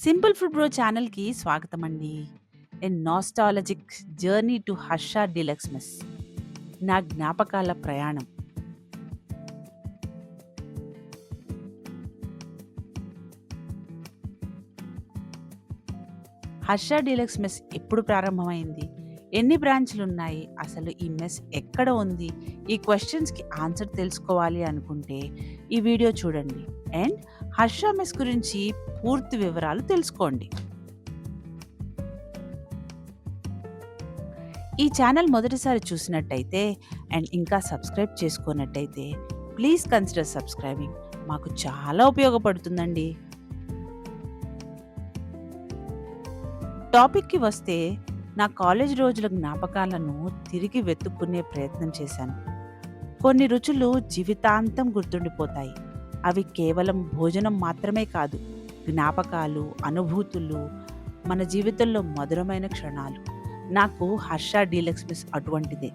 Simple food bro ఛానల్‌కి స్వాగతం అండి a nostalgic journey to Harsha deluxe mess. నా జ్ఞాపకాల ప్రయాణం. హర్ష డీలక్స్ మెస్ ఎప్పుడు ప్రారంభమైంది? ఎన్ని బ్రాంచ్లు ఉన్నాయి అసలు ఈ మెస్ ఎక్కడ ఉంది? ఈ క్వశ్చన్స్కి ఆన్సర్ తెలుసుకోవాలి అనుకుంటే ఈ వీడియో చూడండి. అండ్ హర్ష మెస్ గురించి పూర్తి వివరాలు తెలుసుకోండి. ఈ ఛానల్ మొదటిసారి చూసినట్టయితే అండ్ ఇంకా సబ్స్క్రైబ్ చేసుకున్నట్టయితే ప్లీజ్ కన్సిడర్ సబ్స్క్రైబింగ్. మాకు చాలా ఉపయోగపడుతుందండి. టాపిక్‌కి వస్తే నా కాలేజ్ రోజుల జ్ఞాపకాలను తిరిగి వెతుక్కునే ప్రయత్నం చేశాను. కొన్ని రుచులు జీవితాంతం గుర్తుండిపోతాయి. అవి కేవలం భోజనం మాత్రమే కాదు. జ్ఞాపకాలు, అనుభూతులు, మన జీవితంలో మధురమైన క్షణాలు. నాకు హర్ష డీలక్స్ మిస్ అటువంటిదే.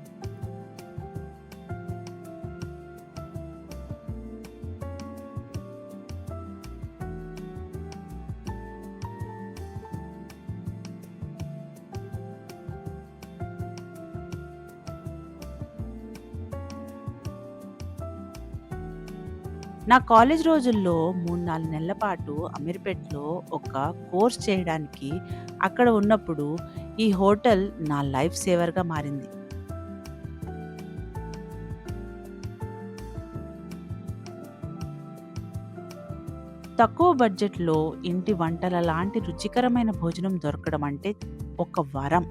నా కాలేజ్ రోజుల్లో 3, 4 నెలల పాటు అమీర్పేట్‌లో ఒక కోర్స్ చేయడానికి అక్కడ ఉన్నప్పుడు ఈ హోటల్ నా లైఫ్ సేవర్‌గా మారింది. తక్కువ బడ్జెట్‌లో ఇంటి వంటల లాంటి రుచికరమైన భోజనం దొరకడం అంటే ఒక వరం.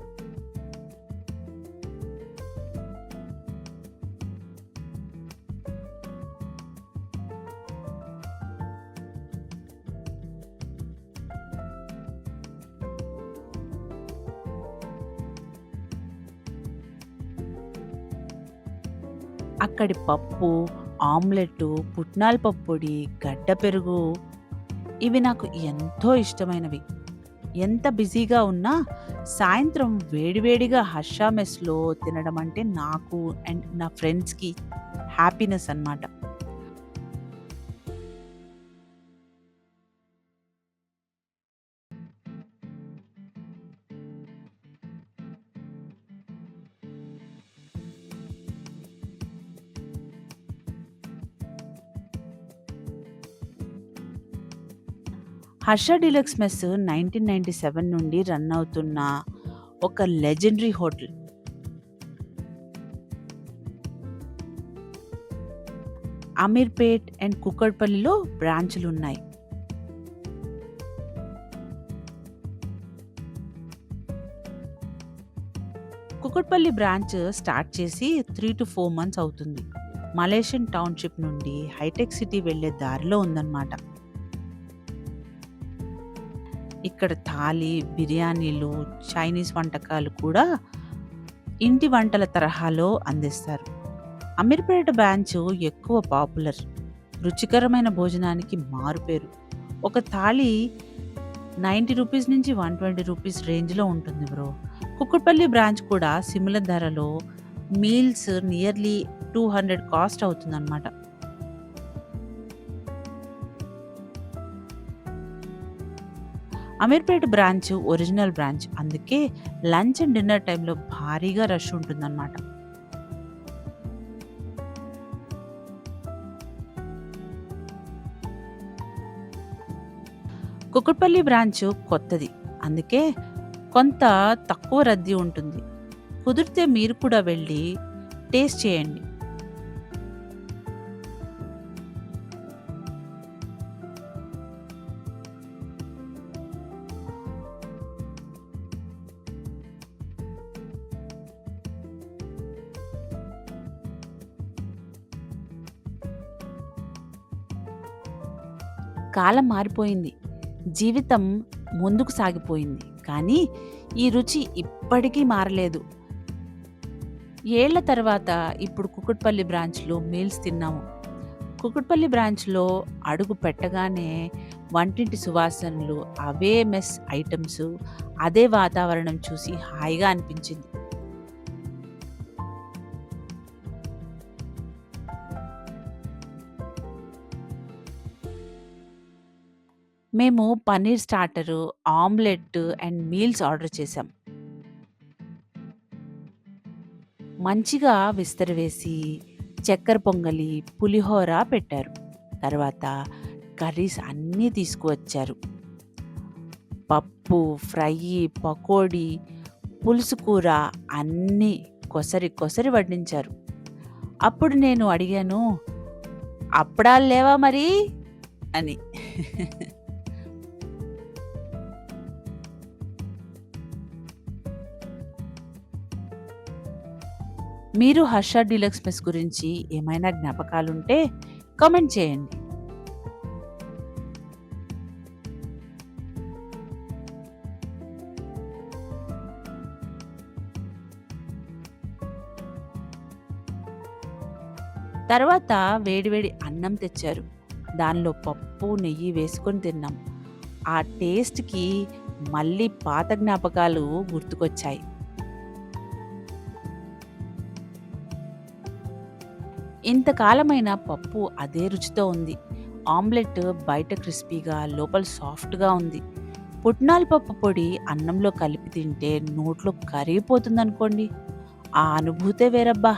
అక్కడి పప్పు, ఆమ్లెట్టు, పుట్నాల పప్పుడి గడ్డ పెరుగు ఇవి నాకు ఎంతో ఇష్టమైనవి. ఎంత బిజీగా ఉన్నా సాయంత్రం వేడివేడిగా హర్షా మెస్‌లో తినడం అంటే నాకు అండ్ నా ఫ్రెండ్స్‌కి హ్యాపీనెస్ అన్నమాట. హర్ష డీలక్స్ మెస్ 1997 నుండి రన్ అవుతున్న ఒక లెజెండరీ హోటల్. అమీర్పేట్ అండ్ కూకట్పల్లిలో బ్రాంచులున్నాయి. కూకట్పల్లి బ్రాంచ్ స్టార్ట్ చేసి 3-4 మంత్స్ అవుతుంది. మలేషియన్ టౌన్‌షిప్ నుండి హైటెక్ సిటీ వెళ్ళే దారిలో ఉందన్నమాట. ఇక్కడ థాలీ, బిర్యానీలు, చైనీస్ వంటకాలు కూడా ఇంటి వంటల తరహాలో అందిస్తారు. అమీర్పేట బ్రాంచ్ ఎక్కువ పాపులర్. రుచికరమైన భోజనానికి మారుపేరు. ఒక థాలీ రూ. 90 నుంచి వన్ ట్వంటీ రూపీస్ రేంజ్‌లో ఉంటుంది బ్రో. కుక్కట్పల్లి బ్రాంచ్ కూడా సిమిలర్ ధరలో మీల్స్ నియర్లీ 200 కాస్ట్ అవుతుందన్నమాట. Ameerpet branch original branch. అందుకే లంచ్ అండ్ డిన్నర్ టైంలో భారీగా రష్ ఉంటుందన్నమాట. కుకట్పల్లి బ్రాంచ్ కొత్తది. అందుకే కొంత తక్కువ రద్దీ ఉంటుంది. కుదిరితే మీరు కూడా వెళ్ళి టేస్ట్ చేయండి. కాలం మారిపోయింది. జీవితం ముందుకు సాగిపోయింది. కానీ ఈ రుచి ఇప్పటికీ మారలేదు. ఏళ్ళ తర్వాత ఇప్పుడు కుకుట్పల్లి బ్రాంచ్‌లో మీల్స్ తిన్నాము. కుకుట్పల్లి బ్రాంచ్‌లో అడుగు పెట్టగానే వంటింటి సువాసనలు, అవే మెస్ ఐటమ్స్ అదే వాతావరణం చూసి హాయిగా అనిపించింది. మేము paneer starter, omelette and meals order చేశాం. మంచిగా విస్తరవేసి, చక్కెర పొంగలి, పులిహోర పెట్టారు. తర్వాత కర్రీస్ అన్నీ తీసుకువచ్చారు. పప్పు, ఫ్రై పకోడీ, పులుసు కూర అన్నీ కొసరి కొసరి వడ్డించారు. అప్పుడు నేను అడిగాను, "అప్పడాలు లేవా మరి?" అని. మీరు 'హర్ష డీలక్స్ మెస్' గురించి ఏమైనా జ్ఞాపకాలుంటే కామెంట్ చేయండి. తర్వాత వేడివేడి అన్నం తెచ్చారు. దానిలో పప్పు, నెయ్యి వేసుకొని తిన్నాం. ఆ టేస్ట్‌కి మళ్ళీ పాత జ్ఞాపకాలు గుర్తుకొచ్చాయి. ఇంతకాలమైన పప్పు అదే రుచితో ఉంది. ఆమ్లెట్ బయట క్రిస్పీగా, లోపల సాఫ్ట్‌గా ఉంది. పుట్నాల పప్పు పొడి అన్నంలో కలిపి తింటే నోట్లో కరిగిపోతుందనుకోండి. ఆ అనుభూతే వేరబ్బా!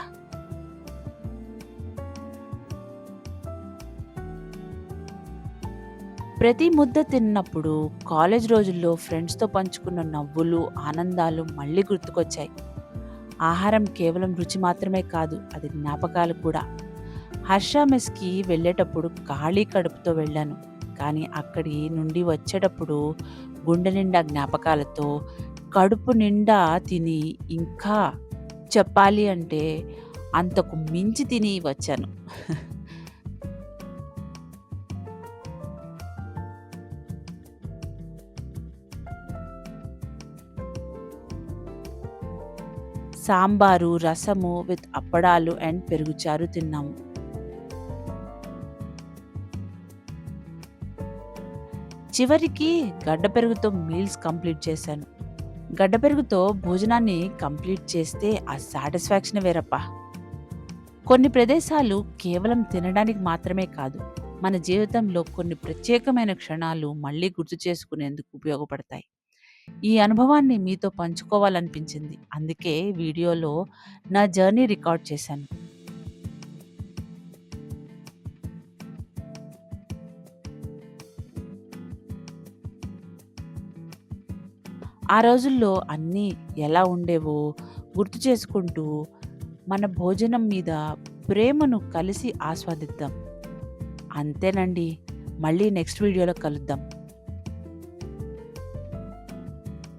ప్రతి ముద్ద తిన్నప్పుడు కాలేజ్ రోజుల్లో ఫ్రెండ్స్‌తో పంచుకున్న నవ్వులు, ఆనందాలు మళ్ళీ గుర్తుకొచ్చాయి. ఆహారం కేవలం రుచి మాత్రమే కాదు, అది జ్ఞాపకాలు కూడా. హర్ష మెస్‌కి వెళ్ళేటప్పుడు ఖాళీ కడుపుతో వెళ్ళాను. కానీ అక్కడి నుండి వచ్చేటప్పుడు గుండె నిండా జ్ఞాపకాలతో, కడుపు నిండా తిని ఇంకా చెప్పాలి అంటే అంతకు మించి తిని వచ్చాను. సాంబారు, రసము విత్ అప్పడాలు అండ్ పెరుగుచారు తిన్నాము. చివరికి గడ్డ పెరుగుతో మీల్స్ కంప్లీట్ చేశాను. గడ్డ పెరుగుతో భోజనాన్ని కంప్లీట్ చేస్తే ఆ సాటిస్ఫాక్షన్ వేరప్పా కొన్ని ప్రదేశాలు కేవలం తినడానికి మాత్రమే కాదు, మన జీవితంలో కొన్ని ప్రత్యేకమైన క్షణాలు మళ్ళీ గుర్తు చేసుకునేందుకు ఉపయోగపడతాయి. ఈ అనుభవాన్ని మీతో పంచుకోవాలనిపించింది. అందుకే వీడియోలో నా జర్నీ రికార్డ్ చేశాను. ఆ రోజుల్లో అన్నీ ఎలా ఉండేవో గుర్తు చేసుకుంటూ, మన భోజనం మీద ప్రేమను కలిసి ఆస్వాదిద్దాం. అంతేనండి. మళ్ళీ నెక్స్ట్ వీడియోలో కలుద్దాం.